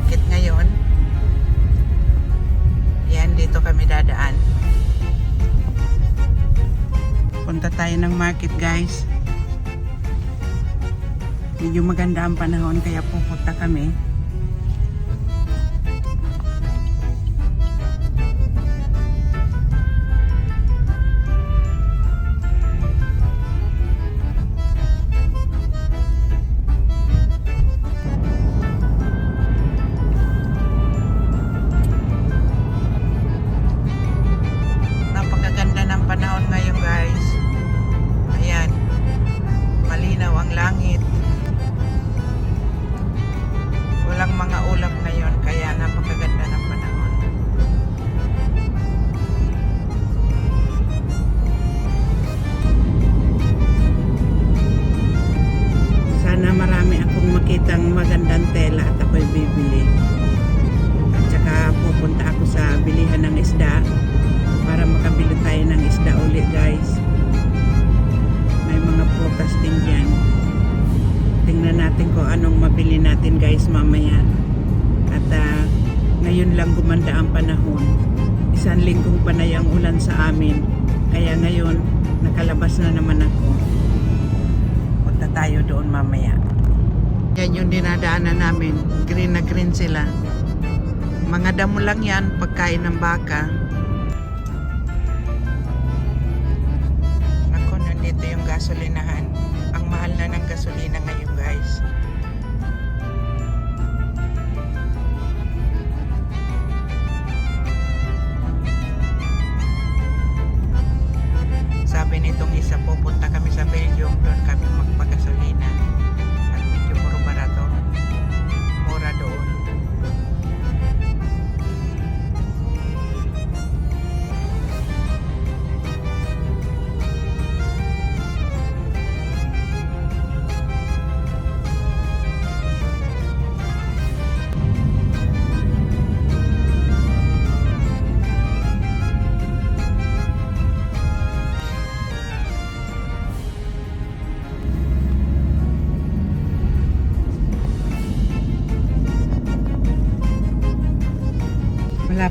market ngayon. Ayan, dito kami dadaan. Punta tayo ng market guys. Medyo maganda ang panahon kaya pupunta kami. Isang linggong panay ang ulan sa amin. Kaya ngayon, nakalabas na naman ako. Punta tayo doon mamaya. Yan yung dinadaanan namin. Green na green sila. Mga damo lang yan, pagkain ng baka. Ako, nandito yung gasolinahan. Ang mahal na ng gasolina ngayon, guys.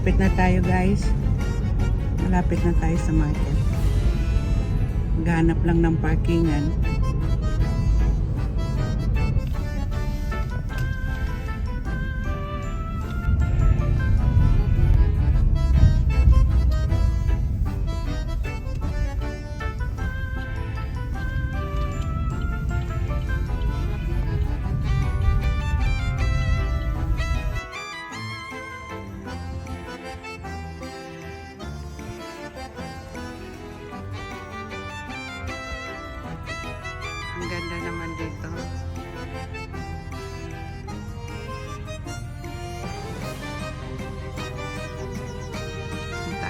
Malapit na tayo guys. Malapit na tayo sa market. Maghanap lang ng parkingan.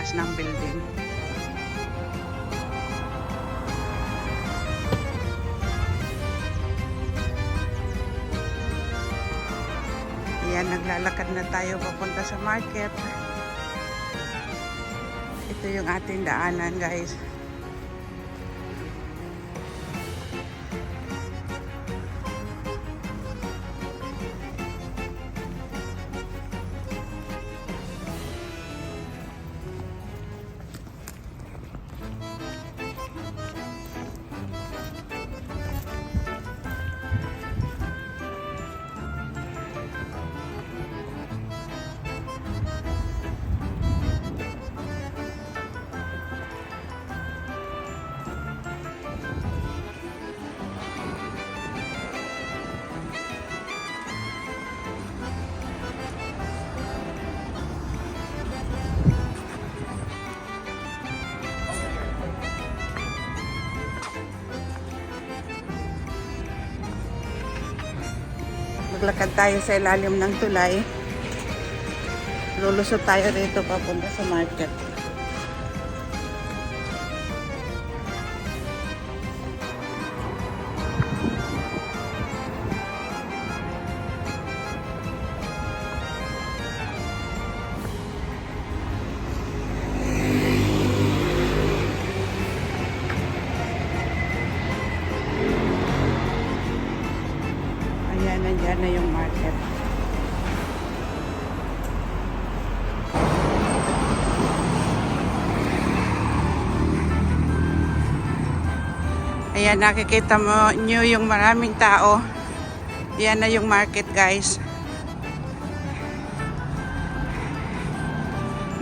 Taas ng building. Ayan, naglalakad na tayo papunta sa market. Ito yung ating daanan, guys. Maglakad tayo sa ilalim ng tulay. Lulusot tayo rito papunta sa market. Ayan, nandyan na yung market. Ayan, nakikita mo nyo yung maraming tao. Yan na yung market, guys.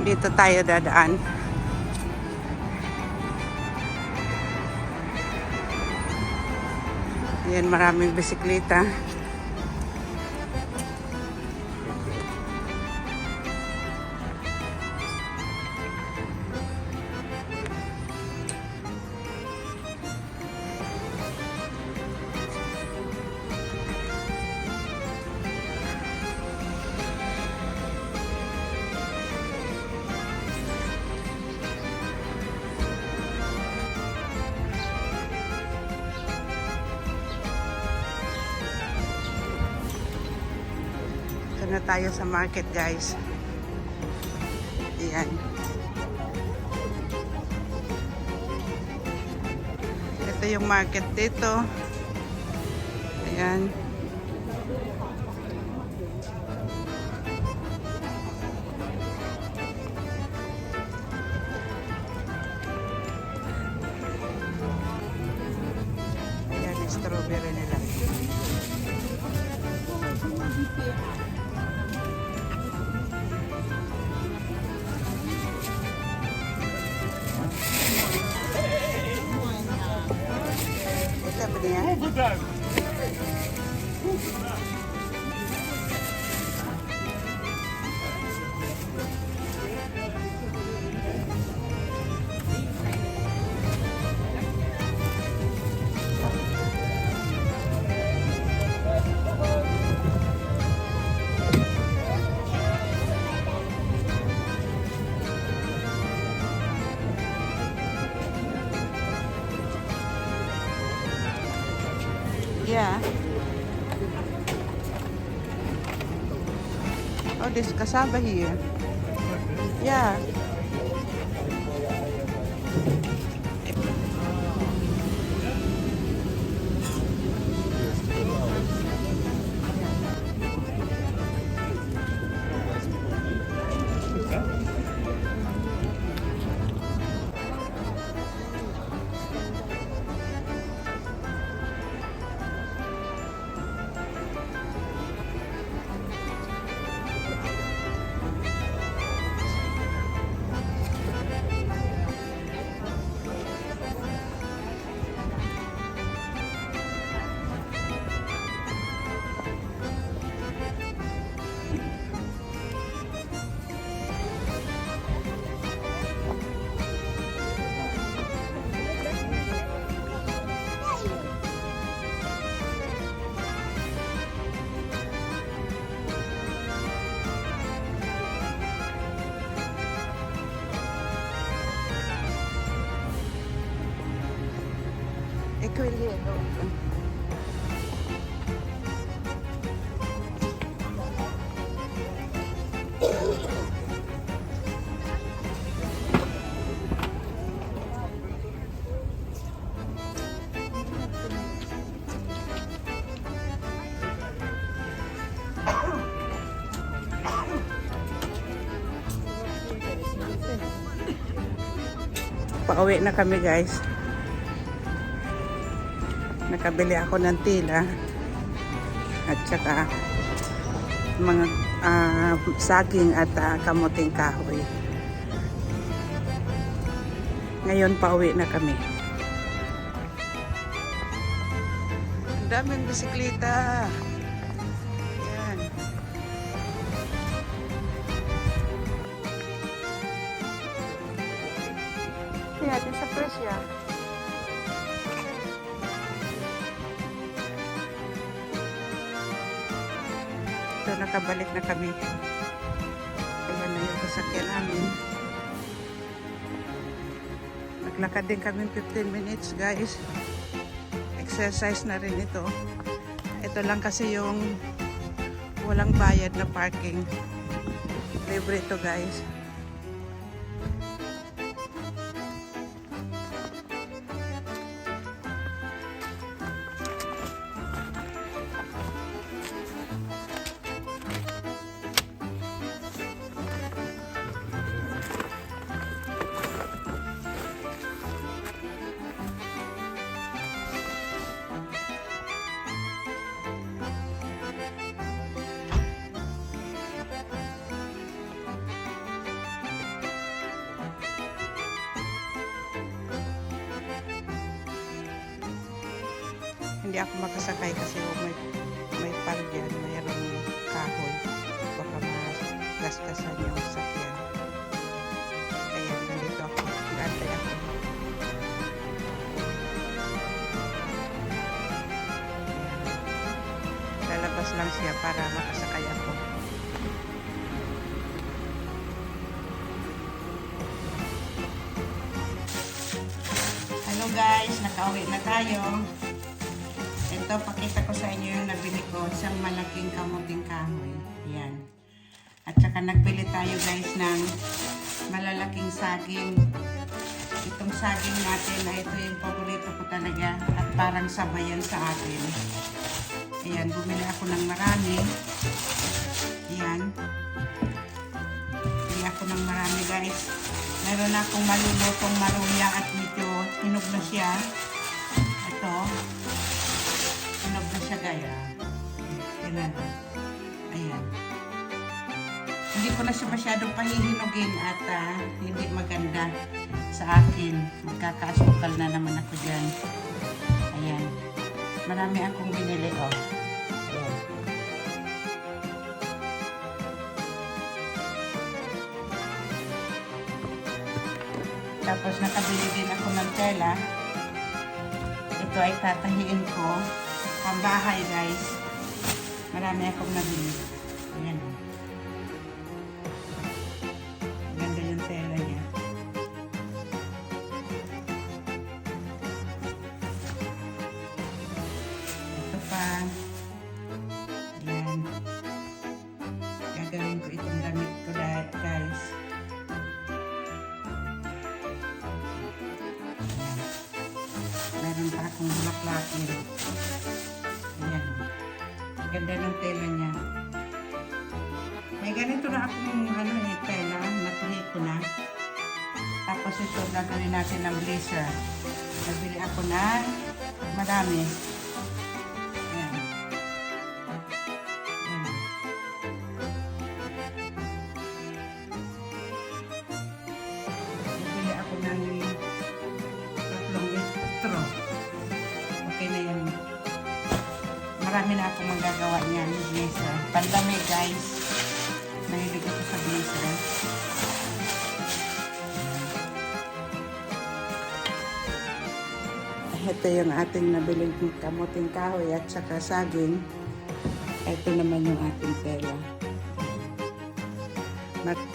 Dito tayo dadaan. Ayan, maraming bisikleta. Ito na tayo sa market, guys. Ayan. Ito yung market dito. Ayan. Ayan, strawberry niya? Yeah. Oh, there's cassava here. Yeah. Equilibrium. Pauwi na kami guys. Nakabili ako ng tila at saka mga ah, saging at ah, kamuting kahoy. Ngayon pauwi na kami. Ang daming bisikleta. Nakabalik na kami. Ayan na yung sasakyan namin. Naglakad din kami 15 minutes guys. Exercise na rin ito. Ito lang kasi yung walang bayad na parking. Libre ito guys. Hindi ako makasakay kasi may may pal dyan, mayroong kahoy. Baka magasgasan yung sakyan. Kaya nandito ako. Nantay ako. Lalabas lang siya para makasakay ako. Hello guys, nakauwi na tayo. Ito, pakita ko sa inyo yung nabili ko. Isang malaking kamuting kahoy. Yan. At saka nagbili tayo guys ng malalaking saging. Itong saging natin na ito yung paborito ko talaga. At parang sabayan sa atin. Ayan, bumili ako ng marami. Ayan. Bumili ako ng marami guys. Meron akong malulutong maruya at medyo hinog na siya. Ito. Siya gaya. Tingnan. Ayan. Hindi ko na siya masyadong pahihinugin at ah, hindi maganda sa akin. Magkakaasukal na naman ako dyan. Ayan. Marami akong binili. Oh. Tapos nakabili din ako ng tela. Ito ay tatahiin ko. Pambahay guys. Marami akong nabili. Ayan. Ganda yung tela niya. Ito pa. Ayan. Gagawin ko itong damit ko guys. Ayan. Meron pa akong bulaklakin. Ayan. Ganda ng tela niya. May ganito na akong ano eh, tela. Natuhi ko na. Tapos ito gagawin natin ng blazer. Nabili ako na marami. Pandami guys. Mahilig ako sa blazer. Ito yung ating nabiling kamuting kahoy at saka saging. Ito naman yung ating tela. Mar-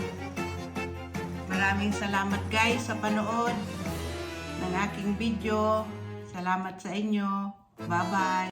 Maraming salamat guys sa panood ng aking video. Salamat sa inyo. Bye-bye.